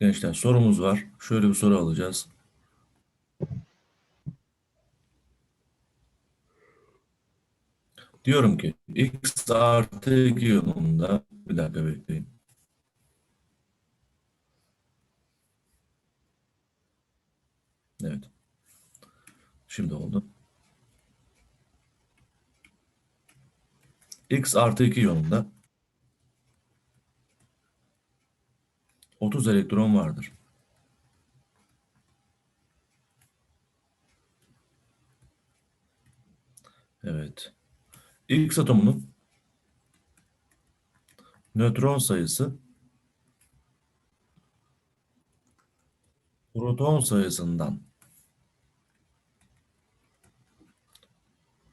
Gençler sorumuz var. Şöyle bir soru alacağız. Diyorum ki x artı 2 yolunda bir dakika bekleyin. Evet. Şimdi oldu. x artı 2 yolunda 30 elektron vardır. Evet. X atomunun nötron sayısı proton sayısından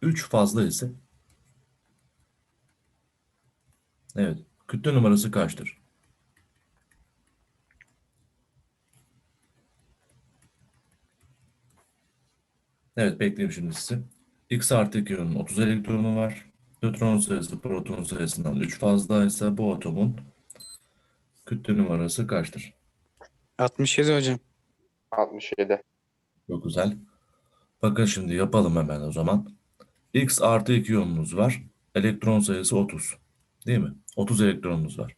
3 fazla ise evet kütle numarası kaçtır? Evet bekleyeyim şimdi sizi. X artı 2 iyonun 30 elektronu var. Nötron sayısı proton sayısından 3 fazlaysa bu atomun kütle numarası kaçtır? 67 hocam. 67. Çok güzel. Bakın şimdi yapalım hemen o zaman. X artı 2 iyonumuz var. Elektron sayısı 30. Değil mi? 30 elektronumuz var.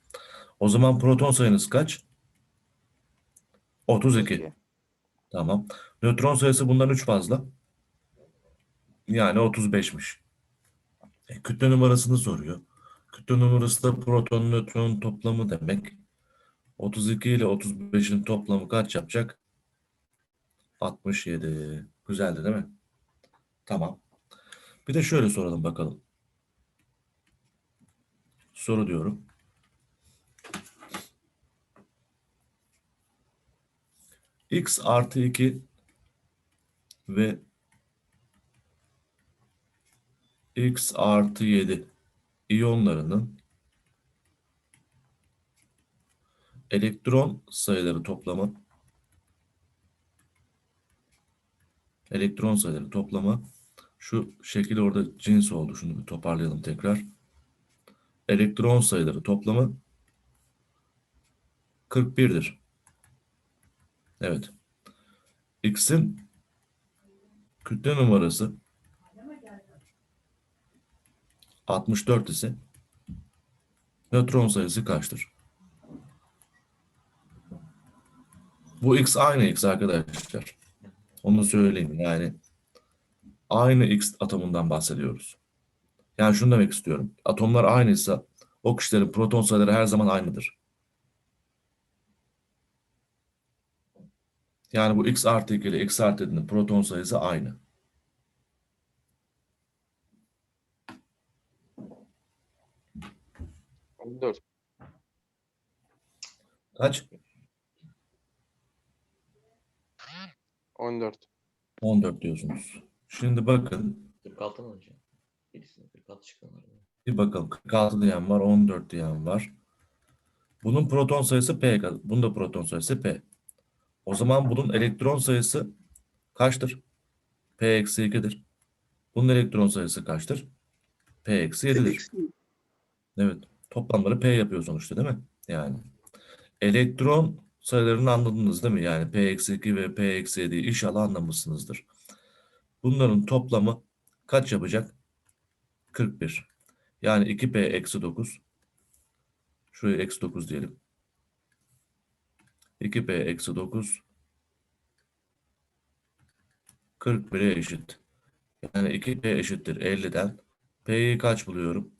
O zaman proton sayınız kaç? 32. Tamam. Nötron sayısı bundan 3 fazla. Yani 35'miş. E, kütle numarasını soruyor. Kütle numarası da proton nötron toplamı demek. 32 ile 35'in toplamı kaç yapacak? 67. Güzeldi değil mi? Tamam. Bir de şöyle soralım bakalım. Soru diyorum. X artı 2 ve X artı 7 iyonlarının elektron sayıları toplamı elektron sayıları toplamı şu şekil orada cins oldu. Şunu bir toparlayalım tekrar. Elektron sayıları toplamı 41'dir. Evet. X'in kütle numarası 64 ise nötron sayısı kaçtır? Bu X aynı X arkadaşlar. Onu söyleyeyim yani. Aynı X atomundan bahsediyoruz. Yani şunu demek istiyorum. Atomlar aynıysa o kişilerin proton sayıları her zaman aynıdır. Yani bu X artı 2 ile X artı 7'nin proton sayısı aynı. Dört. Kaç? 14. 14 diyorsunuz. Şimdi bakın 46 mı hocam? Birisine 46 çıkanlar var. bir bakalım 46 diyen var 14 diyen var. Bunun proton sayısı P. Bunun da proton sayısı P. O zaman bunun elektron sayısı kaçtır? P eksi 2'dir. Bunun elektron sayısı kaçtır? P eksi 7'dir. Evet. Toplamları P yapıyor sonuçta değil mi? Yani. Elektron sayılarını anladınız değil mi? Yani P eksi 2 ve P eksi 7'yi inşallah anlamışsınızdır. Bunların toplamı kaç yapacak? 41. Yani 2P eksi 9. Şuraya eksi 9 diyelim. 2P eksi 9 41'e eşit. Yani 2P eşittir 50'den. P'yi kaç buluyorum?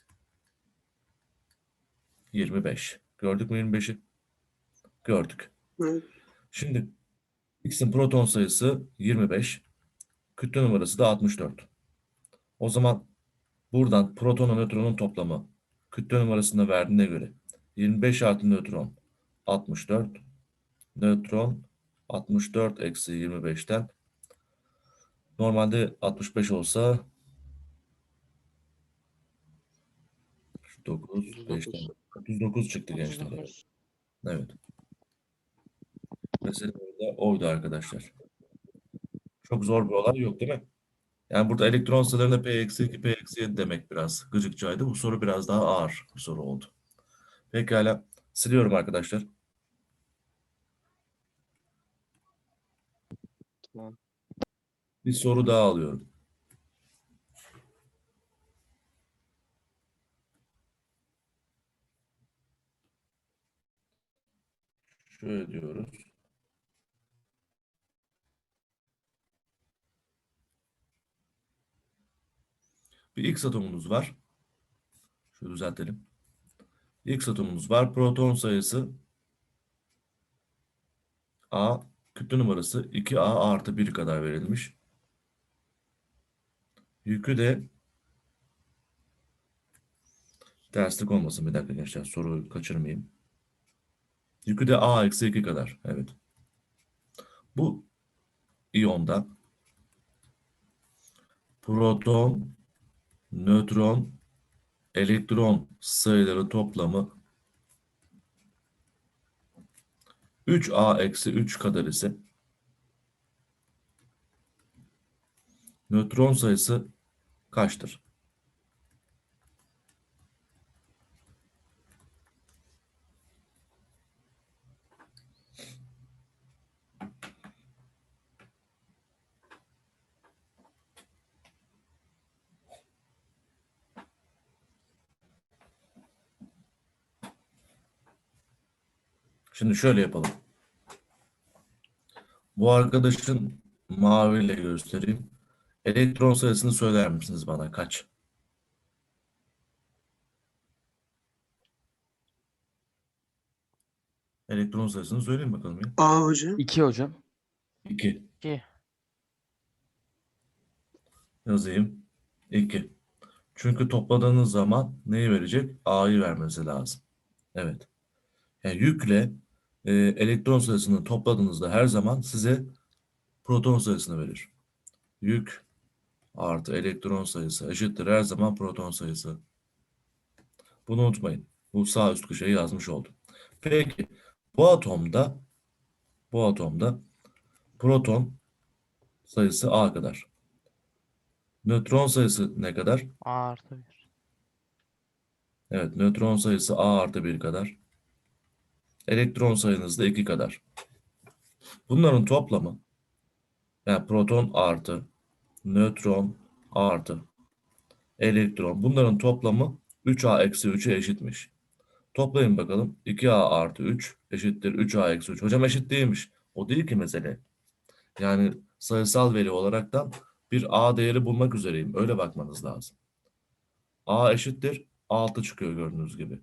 25. Gördük mü 25'i? Gördük. Evet. Şimdi X'in proton sayısı 25. Kütle numarası da 64. O zaman buradan protonla nötronun toplamı kütle numarasında verdiğine göre 25 artı nötron 64. Nötron 64 eksi 25'ten normalde 65 olsa 9, 5'ten 39 çıktı gençler. Evet. Mesela orada oydu arkadaşlar. Çok zor bir olay yok değil mi? Yani burada elektron sayılarına P-2, P-7 demek biraz gıcıkçaydı. Bu soru biraz daha ağır bir soru oldu. Pekala. Siliyorum arkadaşlar. Tamam. Bir soru daha alıyorum. Şöyle diyoruz. Bir X atomumuz var. Şöyle düzeltelim. X atomumuz var. Proton sayısı A. Kütle numarası 2A artı 1 kadar verilmiş. Yükü de terslik olmasın bir dakika gençler soruyu kaçırmayayım. Yükü de A eksi 2 kadar. Evet. Bu iyonda proton, nötron, elektron sayıları toplamı 3A eksi 3 kadar ise nötron sayısı kaçtır? Şimdi şöyle yapalım. Bu arkadaşın maviyle göstereyim. Elektron sayısını söyler misiniz bana kaç? Elektron sayısını söyleyin bakalım ya. A hocam. 2 hocam. 2. İki. Yazayım. 2. Çünkü topladığınız zaman neyi verecek? A'yı vermesi lazım. Evet. Yani yükle e, elektron sayısını topladığınızda her zaman size proton sayısını verir. Yük artı elektron sayısı eşittir her zaman proton sayısı. Bunu unutmayın. Bu sağ üst köşeye yazmış oldum. Peki bu atomda bu atomda proton sayısı A kadar. Nötron sayısı ne kadar? A artı bir. Evet, nötron sayısı A artı 1 kadar. Elektron sayınız da 2 kadar. Bunların toplamı yani proton artı nötron artı elektron bunların toplamı 3A eksi 3'e eşitmiş. Toplayın bakalım. 2A artı 3 eşittir 3A eksi 3. Hocam eşit değilmiş. O değil ki mesele. Yani sayısal veri olaraktan bir A değeri bulmak üzereyim. Öyle bakmanız lazım. A eşittir 6 çıkıyor gördüğünüz gibi.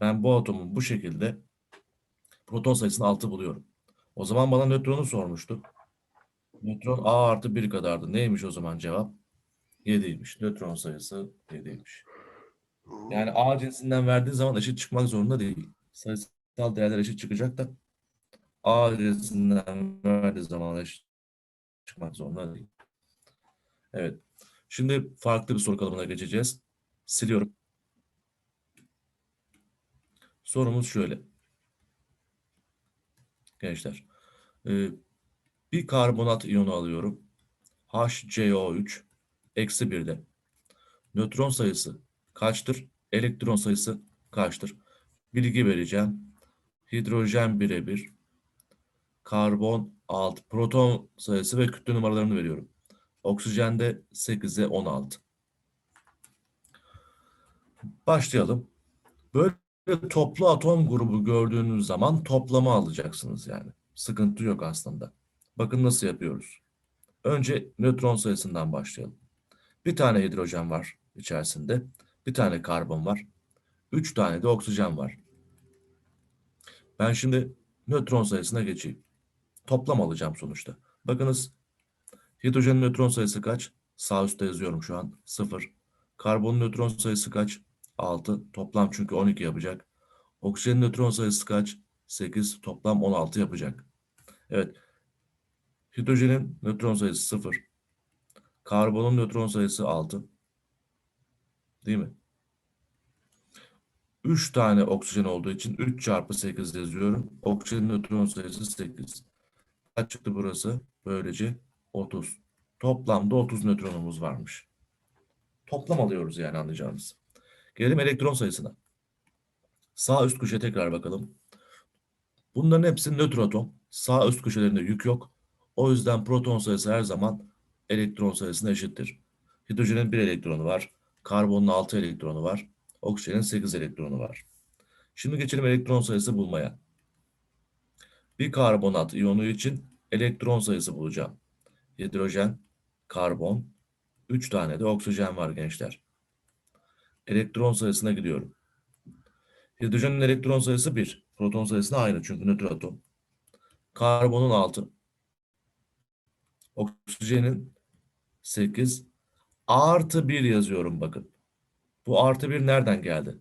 Ben bu atomun bu şekilde proton sayısını 6 buluyorum. O zaman bana nötronu sormuştu. Nötron A artı 1 kadardı. Neymiş o zaman cevap? 7'ymiş. Nötron sayısı 7'ymiş. Yani A cinsinden verdiği zaman eşit çıkmak zorunda değil. Sayısal değerler eşit çıkacak da A cinsinden verdiği zaman eşit çıkmak zorunda değil. Evet. Şimdi farklı bir soru kalıbına geçeceğiz. Siliyorum. Sorumuz şöyle. Gençler. e, bir karbonat iyonu alıyorum. HCO3 eksi 1'de. Nötron sayısı kaçtır? Elektron sayısı kaçtır? Bilgi vereceğim. Hidrojen birebir. Karbon 6. Proton sayısı ve kütle numaralarını veriyorum. Oksijende 8'e 16. Başlayalım. Böyle toplu atom grubu gördüğünüz zaman toplamı alacaksınız yani. Sıkıntı yok aslında. Bakın nasıl yapıyoruz. Önce nötron sayısından başlayalım. Bir tane hidrojen var içerisinde. Bir tane karbon var. Üç tane de oksijen var. Ben şimdi nötron sayısına geçeyim. Toplam alacağım sonuçta. Bakınız hidrojenin nötron sayısı kaç? Sağ üstte yazıyorum şu an. 0. Karbonun nötron sayısı kaç? 6. Toplam çünkü 12 yapacak. Oksijenin nötron sayısı kaç? 8. Toplam 16 yapacak. Evet. Hidrojenin nötron sayısı 0. Karbonun nötron sayısı 6. Değil mi? 3 tane oksijen olduğu için 3 çarpı 8 yazıyorum. Oksijenin nötron sayısı 8. Kaç çıktı burası? Böylece 30. Toplamda 30 nötronumuz varmış. Toplam alıyoruz yani anlayacağınız. Gelelim elektron sayısına. Sağ üst köşeye tekrar bakalım. Bunların hepsi nötr atom. Sağ üst köşelerinde yük yok. O yüzden proton sayısı her zaman elektron sayısına eşittir. Hidrojenin 1 elektronu var. Karbonun 6 elektronu var. Oksijenin 8 elektronu var. Şimdi geçelim elektron sayısı bulmaya. Bir karbonat iyonu için elektron sayısı bulacağım. Hidrojen, karbon, 3 tane de oksijen var gençler. Elektron sayısına gidiyorum. Hidrojenin elektron sayısı 1. Proton sayısına aynı çünkü nötr atom. Karbonun 6. Oksijenin 8. Artı 1 yazıyorum bakın. Bu artı 1 nereden geldi?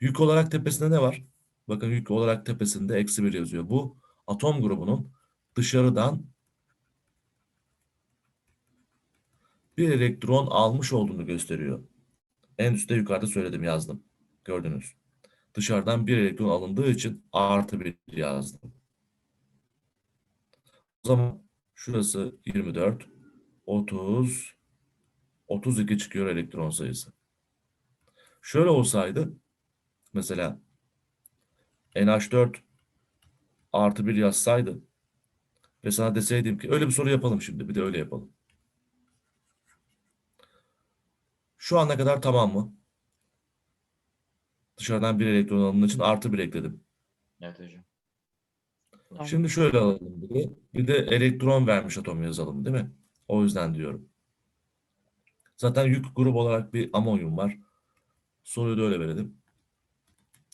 Yük olarak tepesinde ne var? Bakın yük olarak tepesinde eksi 1 yazıyor. Bu atom grubunun dışarıdan bir elektron almış olduğunu gösteriyor. En üstte yukarıda söyledim yazdım. Gördünüz. Dışarıdan bir elektron alındığı için artı bir yazdım. O zaman şurası 24, 30, 32 çıkıyor elektron sayısı. Şöyle olsaydı mesela NH4 artı 1 yazsaydı ve sana deseydim ki öyle bir soru yapalım şimdi bir de öyle yapalım. Şu ana kadar tamam mı? Dışarıdan bir elektron alındığı için artı bir ekledim. Evet hocam. Tamam. Şimdi şöyle alalım bir de. Bir de elektron vermiş atom yazalım değil mi? O yüzden diyorum. Zaten yük grubu olarak bir amonyum var. Soruyu da öyle verelim.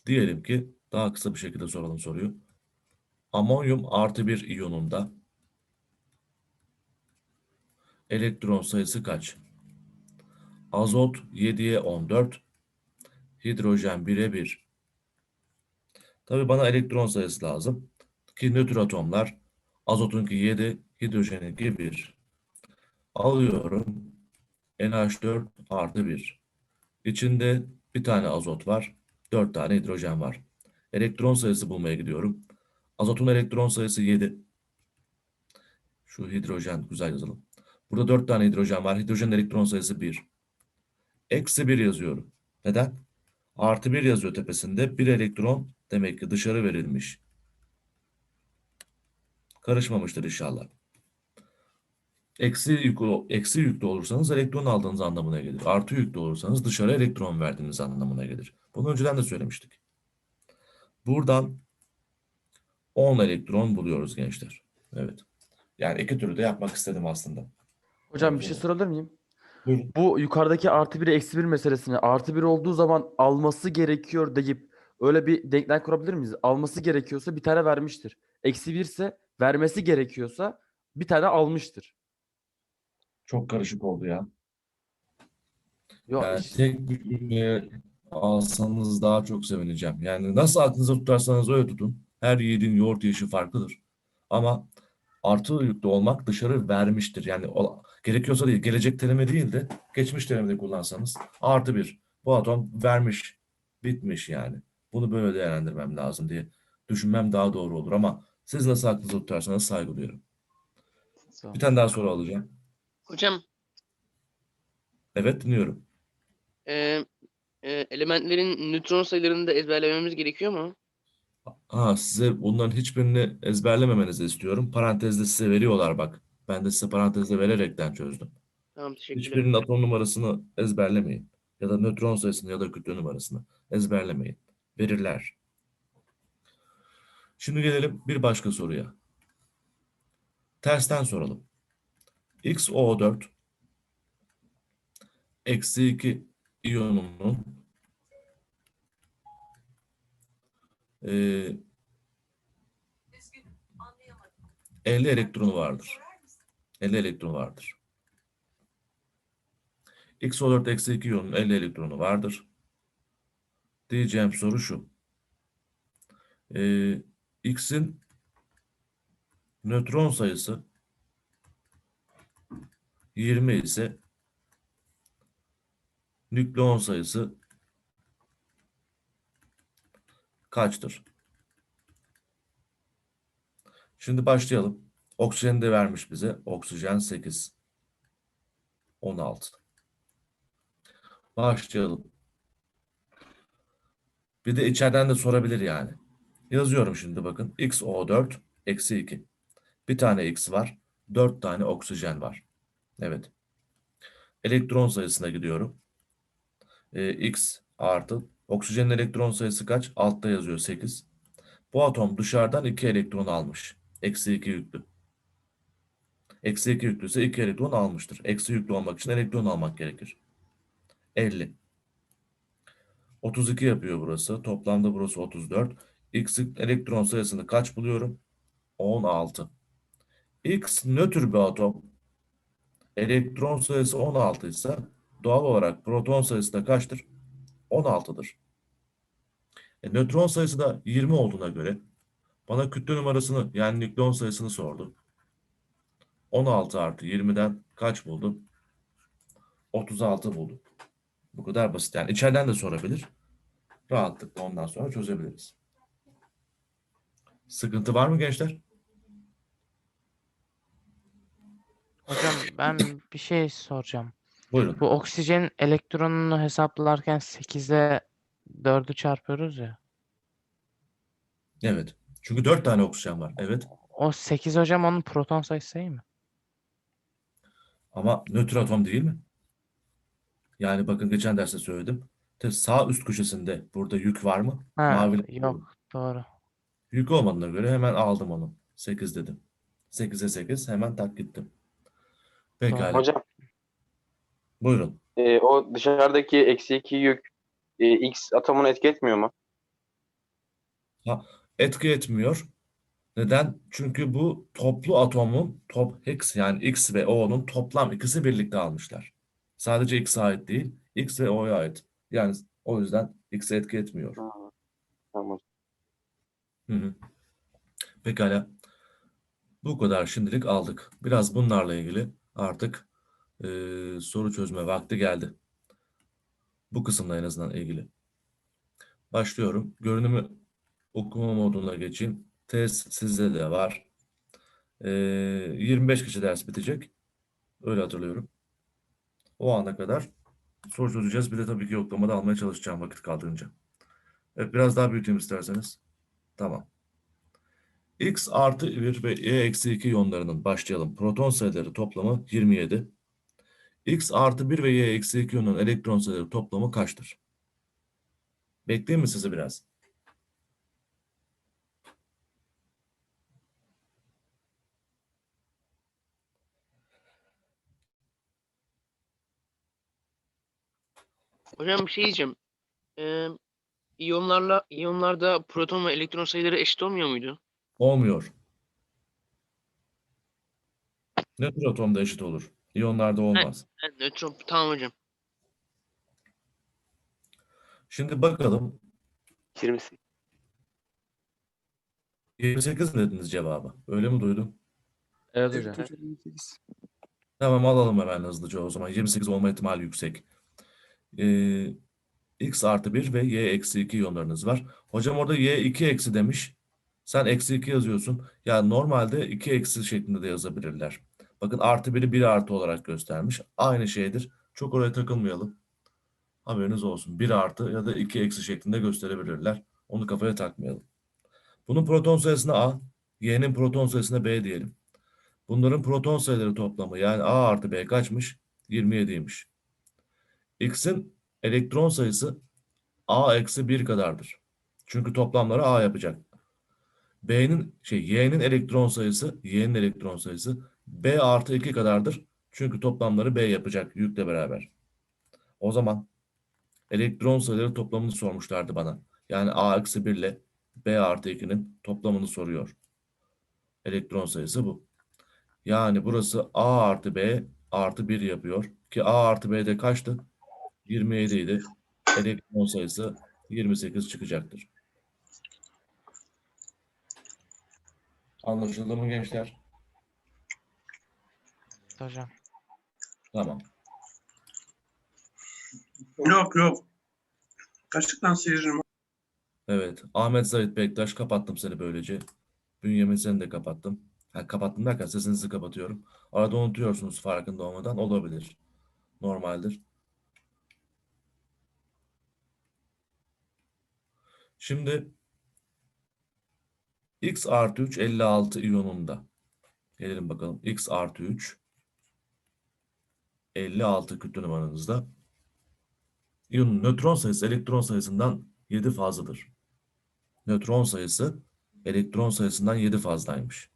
Diyelim ki daha kısa bir şekilde soralım soruyu. Amonyum artı bir iyonunda elektron sayısı kaç? Azot 7'ye 14, hidrojen 1'e 1. Tabii bana elektron sayısı lazım. Ki nötr atomlar azotunki 7, hidrojeninki 1. Alıyorum. NH4 artı 1. İçinde bir tane azot var. 4 tane hidrojen var. Elektron sayısı bulmaya gidiyorum. Azotun elektron sayısı 7. Şu hidrojen güzel yazalım. Burada 4 tane hidrojen var. Hidrojenin elektron sayısı 1. Eksi 1 yazıyorum. Neden? Artı 1 yazıyor tepesinde. Bir elektron demek ki dışarı verilmiş. Karışmamıştır inşallah. Eksi yüklü, eksi yüklü olursanız elektron aldığınız anlamına gelir. Artı yüklü olursanız dışarı elektron verdiğiniz anlamına gelir. Bunu önceden de söylemiştik. Buradan 10 elektron buluyoruz gençler. Evet. Yani iki türlü de yapmak istedim aslında. Hocam bir şey sorabilir miyim? Buyurun. Bu yukarıdaki artı bir eksi bir meselesini artı bir olduğu zaman alması gerekiyor deyip öyle bir denklem kurabilir miyiz? Alması gerekiyorsa bir tane vermiştir. Eksi bir ise vermesi gerekiyorsa bir tane almıştır. Çok karışık oldu ya. Yok Yani işte- tek bir cümleye alsanız daha çok sevineceğim. Yani nasıl aklınıza tutarsanız öyle tutun. Her yiğidin yoğurt yiyişi farklıdır. Ama artı yüklü olmak dışarı vermiştir. Yani o, gerekiyorsa değil, gelecek terimi değil de geçmiş terimde kullansanız artı bir. Bu atom vermiş, bitmiş yani. Bunu böyle değerlendirmem lazım diye düşünmem daha doğru olur. Ama siz nasıl aklınıza tutarsanız saygı duyuyorum. Bir tane daha soru alacağım. Hocam, Evet dinliyorum. e, e, elementlerin nötron sayılarını da ezberlememiz gerekiyor mu? Ha, size bunların hiçbirini ezberlememenizi istiyorum. Parantezde size veriyorlar bak. Ben de size parantezde vererekten çözdüm. Tamam, teşekkürler. Hiçbirinin atom numarasını ezberlemeyin. Ya da nötron sayısını ya da kütle numarasını ezberlemeyin. Verirler. Şimdi gelelim bir başka soruya. Tersten soralım. XO4 eksi 2 iyonunun eee 50 elektronu vardır. 50 elektronu vardır. XO4 eksi 2 iyonun 50 elektronu vardır. Diyeceğim soru şu. Ee, X'in nötron sayısı 20 ise nükleon sayısı kaçtır? Şimdi başlayalım. Oksijen de vermiş bize. Oksijen 8. 16. Başlayalım. Bir de içeriden de sorabilir yani. Yazıyorum şimdi bakın. XO4 eksi 2. Bir tane X var. 4 tane oksijen var. Evet. Elektron sayısına gidiyorum. Ee, X artı. Oksijenin elektron sayısı kaç? Altta yazıyor 8. Bu atom dışarıdan 2 elektron almış. Eksi 2 yüklü. Eksi 2 yüklüyse 2 elektron almıştır. Eksi yüklü olmak için elektron almak gerekir. 50. 32 yapıyor burası. Toplamda burası 34. X'in elektron sayısını kaç buluyorum? 16. X nötr bir atom. Elektron sayısı 16 ise doğal olarak proton sayısı da kaçtır? 16'dır. E, nötron sayısı da 20 olduğuna göre bana kütle numarasını yani nükleon sayısını sordu. 16 artı 20'den kaç buldum? 36 buldum. Bu kadar basit. Yani içeriden de sorabilir. Rahatlıkla ondan sonra çözebiliriz. Sıkıntı var mı gençler? Hocam ben bir şey soracağım. Buyurun. Bu oksijen elektronunu hesaplarken 8'e 4'ü çarpıyoruz ya. Evet. Çünkü 4 tane oksijen var. Evet. O 8 hocam onun proton sayısı değil mi? Ama nötr atom değil mi? Yani bakın geçen derste söyledim. Te- Sağ üst köşesinde burada yük var mı? Ha, Mavi yok doğru. Yük olmadığına göre hemen aldım onu. 8 dedim. 8'e 8 hemen tak gittim. Pekala. Hocam Buyurun. e, o dışarıdaki eksi 2 yük e, X atomunu etki etmiyor mu? Etki etmiyor. Neden? Çünkü bu toplu atomun top hex yani X ve O'nun toplam ikisi birlikte almışlar. Sadece X'e ait değil, X ve O'ya ait. Yani o yüzden X'e etki etmiyor. Tamam. Hı hı. Pekala. Bu kadar şimdilik aldık. Biraz bunlarla ilgili artık eee, soru çözme vakti geldi. Bu kısımla en azından ilgili. Başlıyorum. Görünümü okuma moduna geçeyim. Test sizde de var. Eee, 25 kişi ders bitecek. Öyle hatırlıyorum. O ana kadar soru çözeceğiz. Bir de tabii ki yoklamada almaya çalışacağım vakit kaldığınca. Evet, biraz daha büyüteyim isterseniz. Tamam. X artı 1 ve Y eksi 2 iyonlarının başlayalım. Proton sayıları toplamı 27. X artı 1 ve Y eksi 2 iyonun elektron sayıları toplamı kaçtır? Bekleyeyim mi sizi biraz? Hocam bir şey diyeceğim. Ee, iyonlarla iyonlarda proton ve elektron sayıları eşit olmuyor muydu? Olmuyor. Nötr atomda eşit olur. İyonlarda olmaz. Ha, nötron tamam hocam. Şimdi bakalım 28. 28 mi dediniz cevabı? Öyle mi duydum? Evet hocam. Tamam alalım hemen hızlıca o zaman. 28 olma ihtimali yüksek. Ee, x artı 1 ve y eksi 2 iyonlarınız var. Hocam orada y 2 eksi demiş. Sen eksi 2 yazıyorsun. Ya normalde 2 eksi şeklinde de yazabilirler. Bakın artı 1'i 1 artı olarak göstermiş. Aynı şeydir. Çok oraya takılmayalım. Haberiniz olsun. 1 artı ya da 2 eksi şeklinde gösterebilirler. Onu kafaya takmayalım. Bunun proton sayısına A, y'nin proton sayısına B diyelim. Bunların proton sayıları toplamı yani A artı B kaçmış? 27'ymiş. X'in elektron sayısı A eksi 1 kadardır. Çünkü toplamları A yapacak. B'nin şey Y'nin elektron sayısı Y'nin elektron sayısı B artı 2 kadardır. Çünkü toplamları B yapacak yükle beraber. O zaman elektron sayıları toplamını sormuşlardı bana. Yani A eksi 1 ile B artı 2'nin toplamını soruyor. Elektron sayısı bu. Yani burası A artı B artı 1 yapıyor. Ki A artı B'de kaçtı? 27 idi. Elektron sayısı 28 çıkacaktır. Anlaşıldı mı gençler? Hocam. Tamam. Yok yok. Kaşıktan sıyırırım. Evet. Ahmet Zahit Bektaş kapattım seni böylece. Bünyamin seni de kapattım. Ha, kapattım derken sesinizi kapatıyorum. Arada unutuyorsunuz farkında olmadan olabilir. Normaldir. Şimdi X artı 3 56 iyonunda Gelelim bakalım. X artı 3. 56 kütle numaranızda. İyonun nötron sayısı elektron sayısından 7 fazladır. Nötron sayısı elektron sayısından 7 fazlaymış.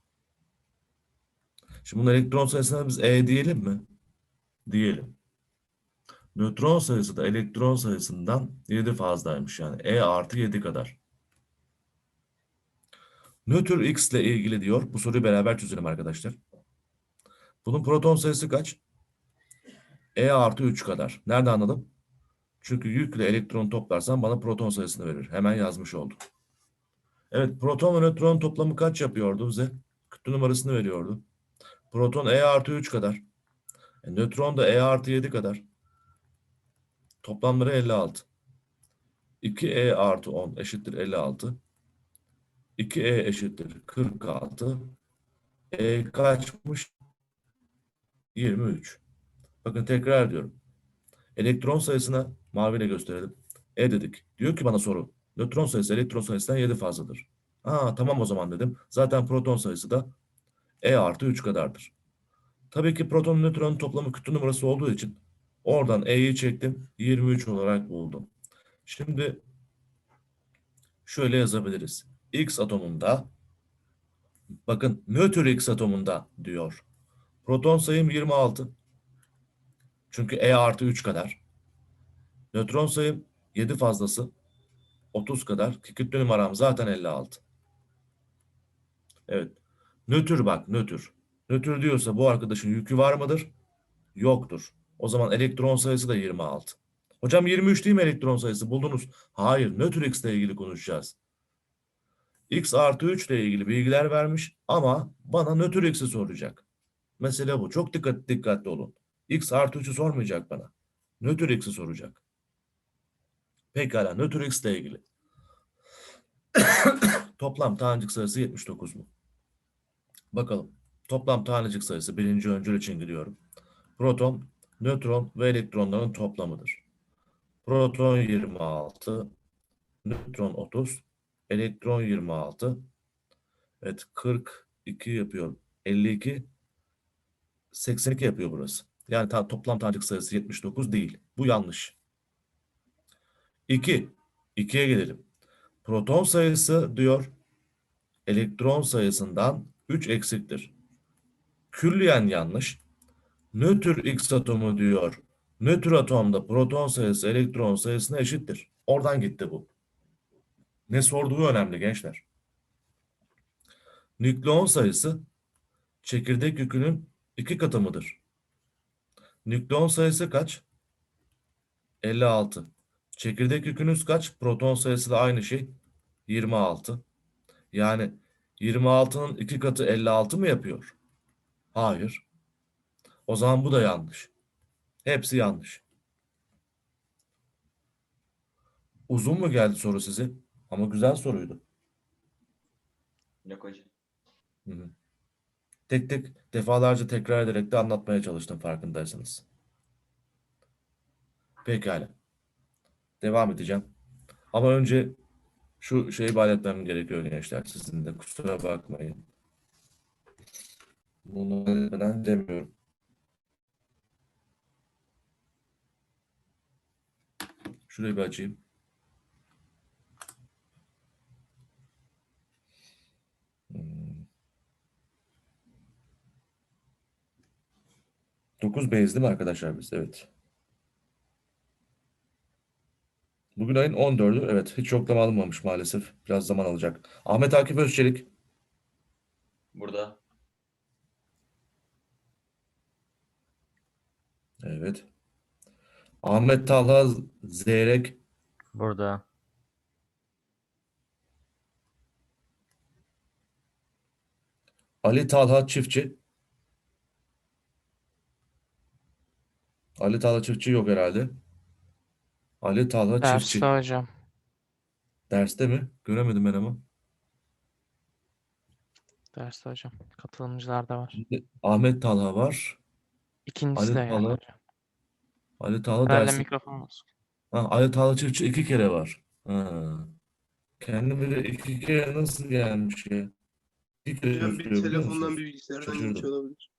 Şimdi bunun elektron sayısına biz E diyelim mi? Diyelim. Nötron sayısı da elektron sayısından 7 fazlaymış yani. E artı 7 kadar. Nötr X ile ilgili diyor. Bu soruyu beraber çözelim arkadaşlar. Bunun proton sayısı kaç? E artı 3 kadar. Nerede anladım? Çünkü yükle elektron toplarsam bana proton sayısını verir. Hemen yazmış oldum. Evet proton ve nötron toplamı kaç yapıyordu bize? Kütle numarasını veriyordu. Proton E artı 3 kadar. E, nötron da E artı 7 kadar. Toplamları 56. 2E artı 10 eşittir 56. 2E eşittir 46. E kaçmış? 23. Bakın tekrar diyorum. Elektron sayısına maviyle gösterelim. E dedik. Diyor ki bana soru. Nötron sayısı elektron sayısından 7 fazladır. Ha tamam o zaman dedim. Zaten proton sayısı da E artı 3 kadardır. Tabii ki proton nötronun toplamı kütle numarası olduğu için oradan E'yi çektim. 23 olarak buldum. Şimdi şöyle yazabiliriz. X atomunda bakın nötr X atomunda diyor. Proton sayım 26. Çünkü E artı 3 kadar. Nötron sayım 7 fazlası 30 kadar. Kütle numaram zaten 56. Evet. Nötr bak nötr. Nötr diyorsa bu arkadaşın yükü var mıdır? Yoktur. O zaman elektron sayısı da 26. Hocam 23 değil mi elektron sayısı? Buldunuz. Hayır. Nötr X ile ilgili konuşacağız. X artı 3 ile ilgili bilgiler vermiş ama bana nötr X'i soracak. Mesele bu. Çok dikkat, dikkatli olun. X artı 3'ü sormayacak bana. Nötr X'i soracak. Pekala. Nötr X ile ilgili. Toplam tanecik sayısı 79 mu? Bakalım. Toplam tanecik sayısı birinci öncül için gidiyorum. Proton, nötron ve elektronların toplamıdır. Proton 26, nötron 30, elektron 26. Evet 42 yapıyor. 52, 82 yapıyor burası. Yani ta- toplam tanecik sayısı 79 değil. Bu yanlış. 2. 2'ye gelelim. Proton sayısı diyor elektron sayısından 3 eksiktir. Külliyen yanlış. Nötr X atomu diyor. Nötr atomda proton sayısı elektron sayısına eşittir. Oradan gitti bu. Ne sorduğu önemli gençler. Nükleon sayısı çekirdek yükünün iki katı mıdır? Nükleon sayısı kaç? 56. Çekirdek yükünüz kaç? Proton sayısı da aynı şey. 26. Yani 26'nın iki katı 56 mı yapıyor? Hayır. O zaman bu da yanlış. Hepsi yanlış. Uzun mu geldi soru size? Ama güzel soruydu. Yok hocam. Hı hı. Tek tek defalarca tekrar ederek de anlatmaya çalıştım farkındaysanız. Pekala. Devam edeceğim. Ama önce şu şeyi halletmem gerekiyor gençler. Sizin de kusura bakmayın. Bunu halletmeden demiyorum. Şurayı bir açayım. Hmm. 9 B'yiz değil mi arkadaşlar biz? Evet. Bugün ayın 14'ü. Evet. Hiç yoklama alınmamış maalesef. Biraz zaman alacak. Ahmet Akif Özçelik. Burada. Evet. Ahmet Talha Zeyrek. Burada. Ali Talha Çiftçi. Ali Talha Çiftçi yok herhalde. Ali Talha Çiftçi. Derste hocam. Derste mi? Göremedim ben ama. Derste hocam. Katılımcılar da var. Ahmet Talha var. İkincisi Ali de yani Talha hocam. Ali Talha Herhalde dersi. mikrofon bozuk. Ha, Ali Talha Çiftçi iki kere var. Ha. Kendi bile iki kere nasıl gelmiş ya? Bir kere Hocam gösteriyor bir biliyor telefondan musunuz? bir bilgisayardan Şaşırdım. geçiyor olabilir.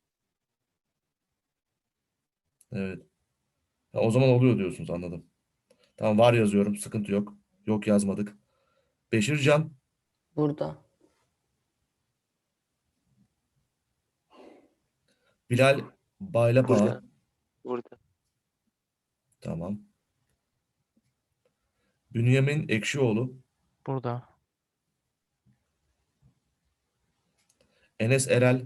Evet. Ha, o zaman oluyor diyorsunuz anladım. Tamam var yazıyorum sıkıntı yok. Yok yazmadık. Beşircan Burada. Bilal Baylapa Burada. Burada. Tamam. Bünyamin Ekşioğlu Burada. Enes Erel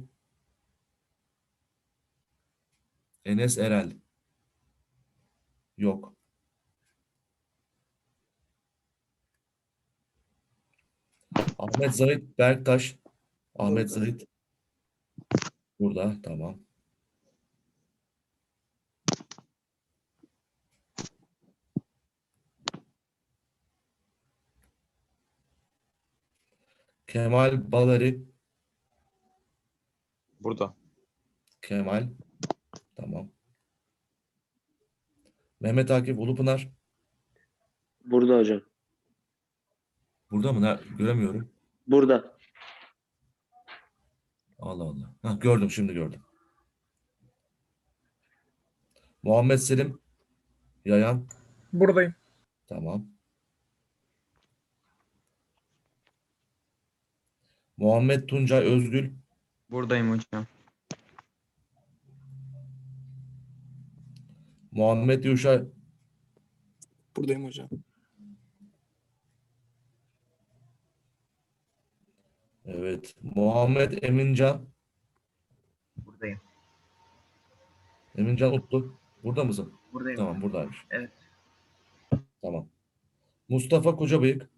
Enes Erel yok. Ahmet Zahit Berktaş Ahmet Zahit burada tamam. Kemal Balari Burada. Kemal tamam. Mehmet Akif Ulupınar Burada hocam. burada mı? Ne? Göremiyorum. Burada. Allah Allah. Ha, gördüm şimdi gördüm. Muhammed Selim Yayan Buradayım. tamam. Muhammed Tuncay Özgül Buradayım hocam. Muhammed Yuşa Buradayım hocam. evet. Muhammed Emincan Buradayım. Emincan Utlu burada mısın? Buradayım. Tamam buradaymış. Evet. Tamam. Mustafa Kocabıyık